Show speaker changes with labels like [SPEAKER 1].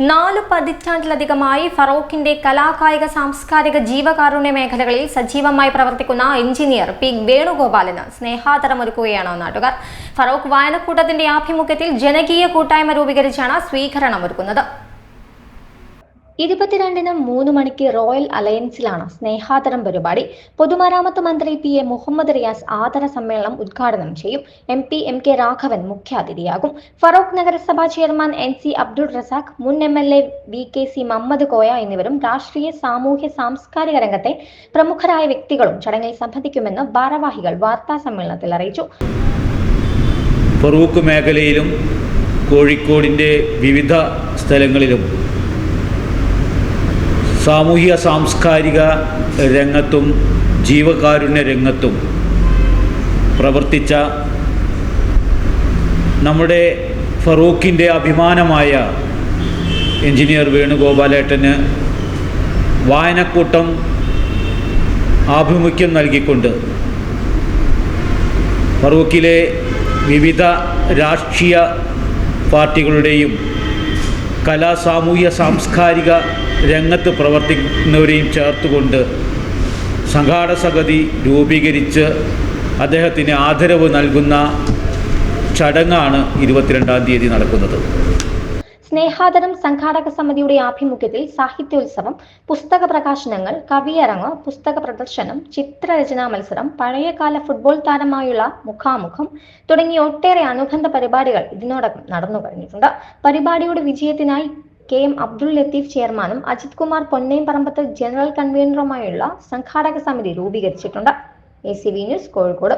[SPEAKER 1] നാലു പതിറ്റാണ്ടിലധികമായി ഫറോക്കിന്റെ കലാകായിക സാംസ്കാരിക ജീവകാരുണ്യ മേഖലകളിൽ സജീവമായി പ്രവർത്തിക്കുന്ന എഞ്ചിനീയർ പി. വേണുഗോപാലിന് സ്നേഹാതരമൊരുക്കുകയാണ് നാട്ടുകാർ. ഫറോക്ക് വായനക്കൂട്ടത്തിന്റെ ആഭിമുഖ്യത്തിൽ ജനകീയ കൂട്ടായ്മ രൂപീകരിച്ചാണ് സ്വീകരണം ഒരുക്കുന്നത് ഇരുപത്തിരണ്ടിന് മൂന്ന് മണിക്ക് റോയൽ അലയൻസിലാണ് സ്നേഹാതരം പരിപാടി. പൊതുമരാമത്ത് മന്ത്രി പി എ മുഹമ്മദ് റിയാസ് ആദര സമ്മേളനം ഉദ്ഘാടനം ചെയ്യും. M P M K Raghavan മുഖ്യാതിഥിയാകും. ഫറോക്ക് നഗരസഭാ chairman N C Abdul Razak മുൻ M L A V K C Muhammad Koya എന്നിവരും രാഷ്ട്രീയ സാമൂഹ്യ സാംസ്കാരിക രംഗത്തെ പ്രമുഖരായ വ്യക്തികളും ചടങ്ങിൽ സംബന്ധിക്കുമെന്ന് ഭാരവാഹികൾ വാർത്താ സമ്മേളനത്തിൽ അറിയിച്ചു.
[SPEAKER 2] ഫറൂഖ് മേഖലയിലും കോഴിക്കോടിന്റെ വിവിധ സ്ഥലങ്ങളിലും സാമൂഹിക സാംസ്കാരിക രംഗത്തും ജീവകാരുണ്യ രംഗത്തും പ്രവർത്തിച്ച നമ്മുടെ ഫറൂഖിന്റെ അഭിമാനമായ എഞ്ചിനീയർ വേണുഗോപാലേട്ടന് വായനക്കൂട്ടം ആഭിമുഖ്യം നൽകിക്കൊണ്ട് ഫറൂഖിലെ വിവിധ രാഷ്ട്രീയ പാർട്ടികളുടെയും കലാ സാമൂഹ്യ സാംസ്കാരിക രംഗത്ത് പ്രവർത്തിക്കുന്നവരെയും ചേർത്തുകൊണ്ട് സംഘാട സമിതി രൂപീകരിച്ച് അദ്ദേഹത്തിന് ആദരവ് നൽകുന്ന ചടങ്ങാണ് ഇരുപത്തിരണ്ടാം തീയതി നടക്കുന്നത്.
[SPEAKER 1] സ്നേഹാദരം സംഘാടക സമിതിയുടെ ആഭിമുഖ്യത്തിൽ സാഹിത്യോത്സവം പുസ്തക പ്രകാശനങ്ങൾ കവിയരങ്ങ് പുസ്തക പ്രദർശനം ചിത്രരചനാ മത്സരം പഴയകാല ഫുട്ബോൾ താരമായുള്ള മുഖാമുഖം തുടങ്ങിയ ഒട്ടേറെ അനുബന്ധ പരിപാടികൾ ഇതിനോടകം നടന്നു കഴിഞ്ഞിട്ടുണ്ട് പരിപാടിയുടെ വിജയത്തിനായി കെ എം അബ്ദുൾ ലത്തീഫ് ചെയർമാനും അജിത് കുമാർ പൊന്നേമ്പറമ്പത്ത് ജനറൽ കൺവീനറുമായുള്ള സംഘാടക സമിതി രൂപീകരിച്ചിട്ടുണ്ട്. A C V news Kozhikode.